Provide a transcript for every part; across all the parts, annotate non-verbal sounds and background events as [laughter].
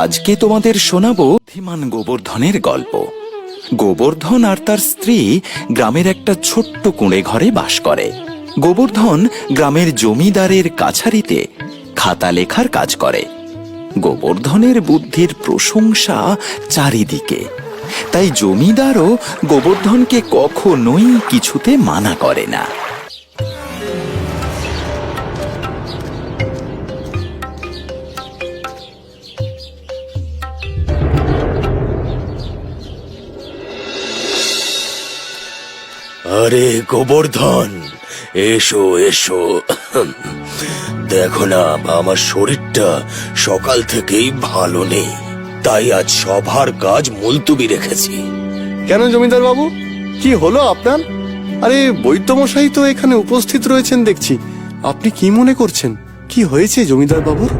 আজকে তোমাদের শোনাবো ধীমান গোবর্ধনের গল্প। গোবর্ধন আর তার স্ত্রী গ্রামের একটা ছোট্ট কুঁড়ে ঘরে বাস করে। গোবর্ধন গ্রামের জমিদারের কাছারিতে খাতা লেখার কাজ করে। গোবর্ধনের বুদ্ধির প্রশংসা চারিদিকে। তাই জমিদারও গোবর্ধনকে কখনোই কিছুতে মানা করে না। আরে গোবর্ধন এসো এসো। দেখো না আমার শরীরটা সকাল থেকেই ভালো নেই। তাই আজ সভার কাজ মুলতুবি রেখেছি। কেন জমিদার বাবু? কি হলো আপনার? আরে বৈদ্যমশাই তো এখানে উপস্থিত রয়েছেন দেখছি। আপনি কি মনে করছেন? কি হয়েছে জমিদার বাবুর?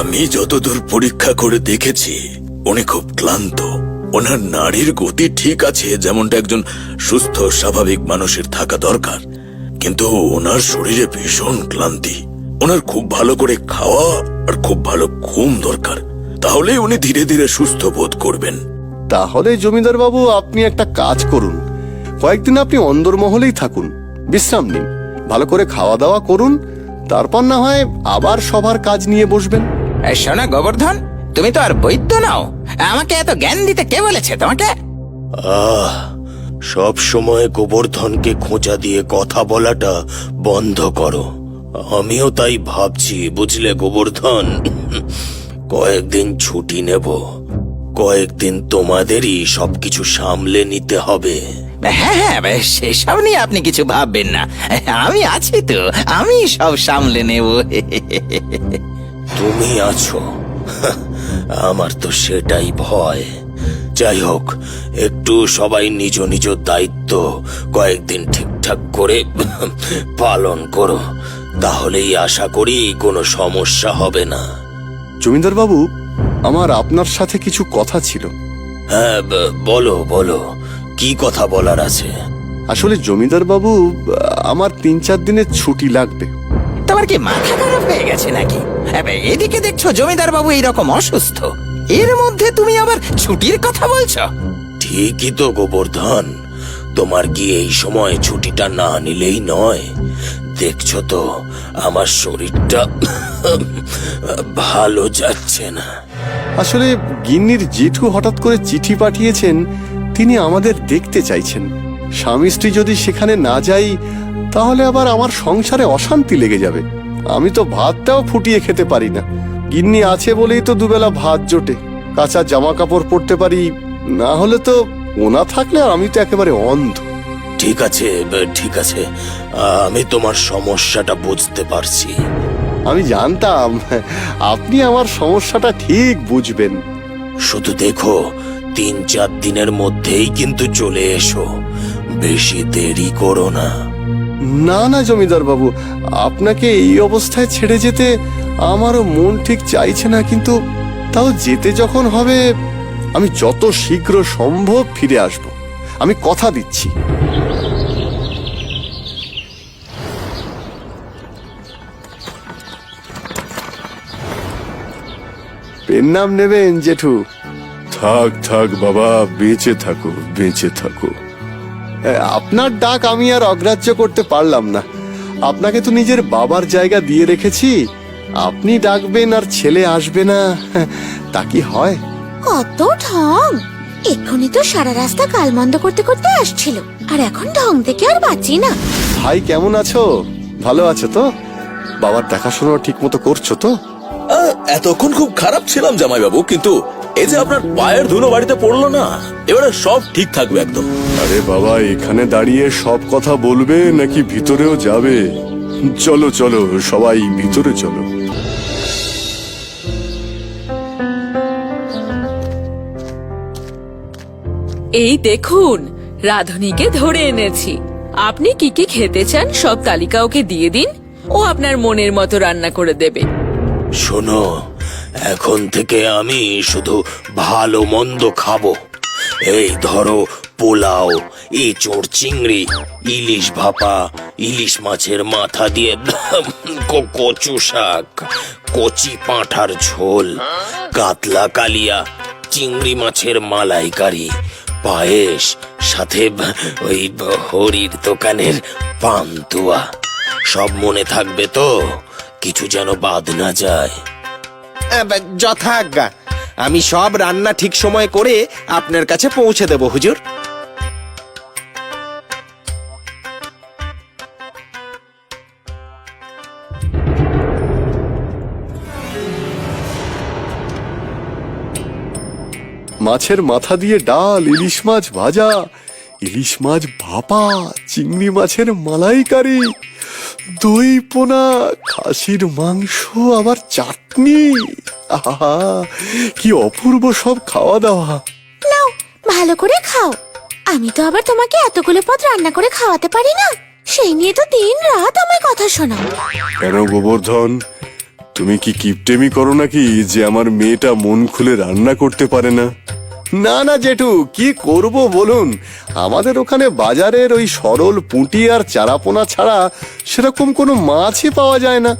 আমি যতদূর পরীক্ষা করে দেখেছি উনি খুব ক্লান্ত। ওনার নারীর গতি ঠিক আছে যেমনটা একজন সুস্থ স্বাভাবিক মানুষের থাকা দরকার। কিন্তু ওনার শরীরে ভীষণ ক্লান্তি। ওনার খুব ভালো করে খাওয়া আর খুব ভালো ঘুম দরকার। তাহলে উনি ধীরে ধীরে সুস্থ বোধ করবেন। তাহলে জমিদার বাবু আপনি একটা কাজ করুন। কয়েকদিন আপনি অন্দরমহলেই থাকুন। বিশ্রাম নিন। ভালো করে খাওয়া দাওয়া করুন। তারপর না হয় আবার সবার কাজ নিয়ে বসবেন। শোনো গোবর্ধন তুমি তো আর বৈদ্য নাও। আমাকে এত জ্ঞান দিতে কে বলেছে তোমাকে? আহ সব সময় গোবর্ধনকে খোঁচা দিয়ে কথা বলাটা বন্ধ করো। আমিও তাই ভাবছি বুঝলে গোবর্ধন? কয়েকদিন ছুটি নেব। কয়েকদিন তোমাদেরই সবকিছু সামলে নিতে হবে। হ্যাঁ হ্যাঁ সেসব নিয়ে আপনি কিছু ভাববেন না। আমি আছি তো আমি সব সামলে নেব। তুমি আছো। আমার তো সেটাই ভয়। যাই হোক একটু সবাই নিজ নিজ দায়িত্ব কয়েকদিন ঠিকঠাক করে পালন করো। তাহলেই আশা করি কোনো সমস্যা হবে না। জমিদার বাবু আমার আপনার সাথে কিছু কথা ছিল। হ্যাঁ বলো বলো কি কথা বলার আছে? আসলে জমিদার বাবু আমার তিন চার দিনের ছুটি লাগবে। তোমার কি মাথা হয়ে গেছে নাকি? এবে, এদিকে দেখছ জমিদার বাবু এইরকম অসুস্থ। এর মধ্যে তুমি আবার ছুটির কথা বলছো? ঠিকই তো গোবর্ধন। তোমার কি এই সময় ছুটিটা না নিলেই নয়? দেখছ তো আমার শরীরটা ভালো যাচ্ছে না। আসলে গিন্নির জেঠু হঠাৎ করে চিঠি পাঠিয়েছেন তিনি আমাদের দেখতে চাইছেন। স্বামী স্ত্রী যদি সেখানে না যাই তাহলে আবার আমার সংসারে অশান্তি লেগে যাবে। আমি তো ভাতটাও ফুটিয়ে খেতে পারি না। গিন্নি আছে বলেই তো দুবেলা ভাত জোটে। কাঁচা জামা কাপড় পরতে পারি না হলে তো ওনা থাকলে আমি তো একেবারে অন্ধ। ঠিক আছে ঠিক আছে। আমি তোমার সমস্যাটা বুঝতে পারছি। আমি জানতাম আপনি আমার সমস্যাটা ঠিক বুঝবেন। শুধু দেখো তিন চার দিনের মধ্যেই কিন্তু চলে এসো। বেশি দেরি করো না। না না, জমিদার বাবু, আপনাকে এই অবস্থায় ছেড়ে যেতে আমারও মন ঠিক চাইছে না, কিন্তু তাও যেতে যখন হবে, আমি যত শীঘ্র সম্ভব ফিরে আসব। আমি কথা দিচ্ছি। পেন নাম নেবেন, জেঠু। থাক থাক, বাবা, বেঁচে থাকো বেঁচে থাকো। আপনার ডাক আমি আর অগ্রাহ্য করতে পারলাম না। আপনাকে তো নিজের বাবার জায়গা দিয়ে রেখেছি। আপনি ডাকবেন আর ছেলে আসবে না। [laughs] তা কি হয়? কত ঢং! এক্ষুনি তো সারা রাস্তা কালমন্দ করতে করতে আসছিল। আর এখন ঢং থেকে আর বাঁচি না। ভাই কেমন আছো? ভালো আছো তো? বাবার দেখাশোনা ঠিক মতো করছ তো? আহ, এতক্ষণ খুব খারাপ ছিলাম জামাইবাবু কিন্তু এই যে আপনার পায়ের ধুলো বাড়িতে পড়ল না এবারে সব ঠিক থাকবে একদম। আরে বাবা এখানে দাঁড়িয়ে সব কথা বলবে নাকি ভিতরেও যাবে? চলো চলো সবাই ভিতরে চলো। এই দেখুন রাধুনীকে ধরে এনেছি। আপনি কি কি খেতে চান সব তালিকা ওকে দিয়ে দিন ও আপনার মনের মতো রান্না করে দেবে। শোনো এখন থেকে আমি শুধু ভালো মন্দ খাব। এই ধরো পোলাও, এঁচোড়, চিংড়ি, ইলিশ ভাপা, ইলিশ মাছের মাথা দিয়ে কচু শাক, কচি পাঁঠার ঝোল, কাতলা কালিয়া, চিংড়ি মাছের মালাইকারি, পায়েস, সাথে ওই হরির দোকানের পান্তুয়া। সব মনে থাকবে তো? কিছু যেন বাদ না যায়। যথাজ্ঞা। আমি সব রান্না ঠিক সময় করে আপনার কাছে পৌঁছে দেব, হুজুর। মাছের মাথা দিয়ে ডাল ইলিশ মাছ ভাজা ইলিশ মাছ ভাপা চিংড়ি মাছের মালাইকারি দই পোনা খাসির মাংস আবার চাটনি। আহা কি অপূর্ব সব খাওয়া দাওয়া নাও ভালো করে খাও। আমি তো আবার তোমাকে এতগুলো পদ রান্না করে খাওয়াতে পারি না। সেই নিয়ে তো দিন রাত আমায় কথা শোনাও। কেন গোবর্ধন? তুমি কি কিপটেমি করো নাকি যে আমার মেয়েটা মন খুলে রান্না করতে পারে না? না না জেঠু কি করব বলুন? আমাদের ওখানে বাজারের ওই সরল পুঁটি আর চারাপোনা ছাড়া সেরকম কোনো মাছই পাওয়া যায় না।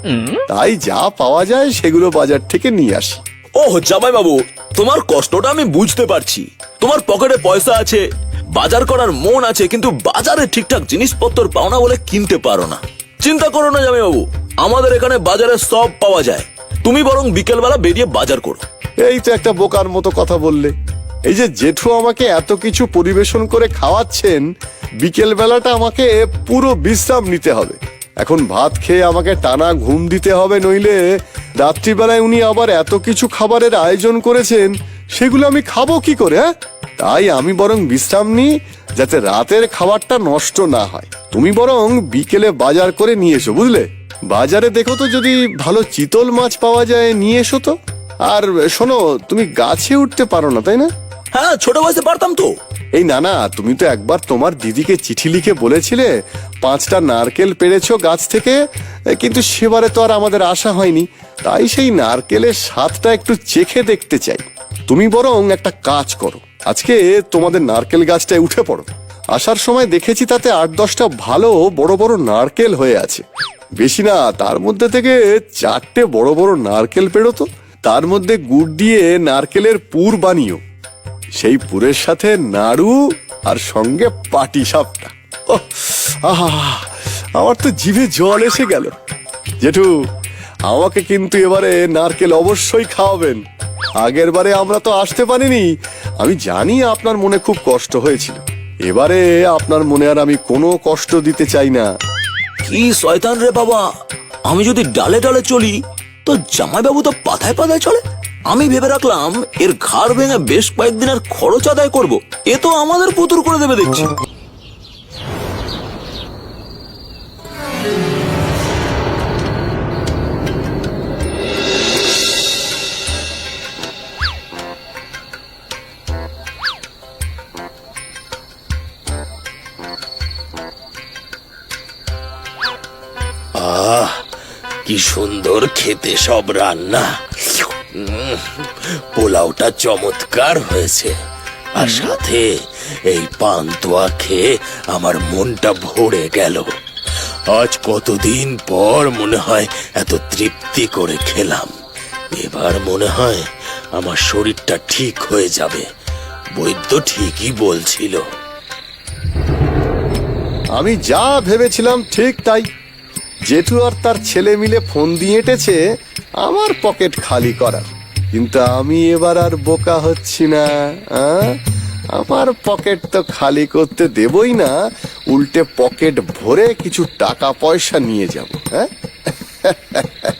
তাই যা পাওয়া যায় সেগুলো বাজার থেকে নিয়ে আসি। ওহ জামাই বাবু তোমার কষ্টটা আমি বুঝতে পারছি। তোমার পকেটে পয়সা আছে বাজার করার মন আছে কিন্তু বাজারে ঠিকঠাক জিনিসপত্র পাও না বলে কিনতে পারো না। চিন্তা করো না জামাই বাবু আমাদের এখানে বাজারে সব পাওয়া যায়। তুমি বরং বিকেলবেলা বেরিয়ে বাজার করো। এই তো একটা বোকার মতো কথা বললে। এই যে জেঠু আমাকে এত কিছু পরিবেশন করে খাওয়াচ্ছেন বিকেল বেলাটা আমাকে পুরো বিশ্রাম নিতে হবে। এখন ভাত খেয়ে আমাকে টানা ঘুম দিতে হবে, নইলে রাত্রিবেলায় উনি আবার এত কিছু খাবারের আয়োজন করেছেন, সেগুলো আমি খাব কি করে হ্যাঁ? তাই আমি বরং বিশ্রাম নিই, যাতে রাতের খাবারটা নষ্ট না হয়। তুমি বরং বিকেলে বাজার করে নিয়ে এসো, বুঝলে? বাজারে দেখো তো যদি ভালো চিতল মাছ পাওয়া যায় নিয়ে এসো তো। আর শোনো তুমি গাছে উঠতে পারো না তাই না? হ্যাঁ ছোট বয়সে পারতাম তো। এই না না তুমি তো একবার তোমার দিদিকে চিঠি লিখে বলেছিলে পাঁচটা নারকেল পেড়েছো গাছ থেকে কিন্তু সেবারে তো আর আমাদের আশা হয়নি। তাই সেই নারকেলের স্বাদটা একটু চেখে দেখতে চাই। তুমি বরং একটা কাজ করো। আজকে তোমাদের নারকেল গাছটায় উঠে পড়ো। আসার সময় দেখেছি তাতে আট দশটা ভালো বড় বড় নারকেল হয়ে আছে। বেশি না, তার মধ্যে থেকে চারটে বড় বড় নারকেল পেড়োতো তার মধ্যে গুড় দিয়ে নারকেলের পুর বানিও। সেই পুরের সাথে নাড়ু আর সঙ্গে পাটি সাপটা। আহা, আমার তো জিভে জল এসে গেল। জেঠু, আমাকে কিন্তু এবারে নারকেল অবশ্যই খাওয়াবেন। আগের বারে আমরা তো আসতে পারিনি। আমি জানি আপনার মনে খুব কষ্ট হয়েছিল। এবারে আপনার মনে আর আমি কোনো কষ্ট দিতে চাই না। কি শয়তান রে বাবা? আমি যদি ডালে ডালে চলি, তো জামাইবাবু তো পাথায় পাথায় চলে। আমি ভেবে রাখলাম, এর ঘাড় ভেঙে বেশ কয়েকদিন আর খরচ আদায় করব। এ তো আমাদের পুতুর করে দেবে দেখছি। সুন্দর খেতে সব রান্না। পোলাওটা চমৎকার হয়েছে। আর সাথে এই পান্তুয়া খেয়ে আমার মনটা ভরে গেল। আজ কতদিন পর মনে হয় এত তৃপ্তি করে খেলাম। এবার মনে হয় আমার শরীরটা ঠিক হয়ে যাবে। বৈদ্য ঠিকই বলছিল। আমি যা ভেবেছিলাম ঠিক তাই জেঠু আর তার ছেলে মিলে ফোন দিয়ে এঁটেছে আমার পকেট খালি করার কিন্তু আমি এবার আর বোকা হচ্ছি না? আমার পকেট তো খালি করতে দেবই না, উল্টে পকেট ভরে কিছু টাকা পয়সা নিয়ে যাব হ্যাঁ [laughs]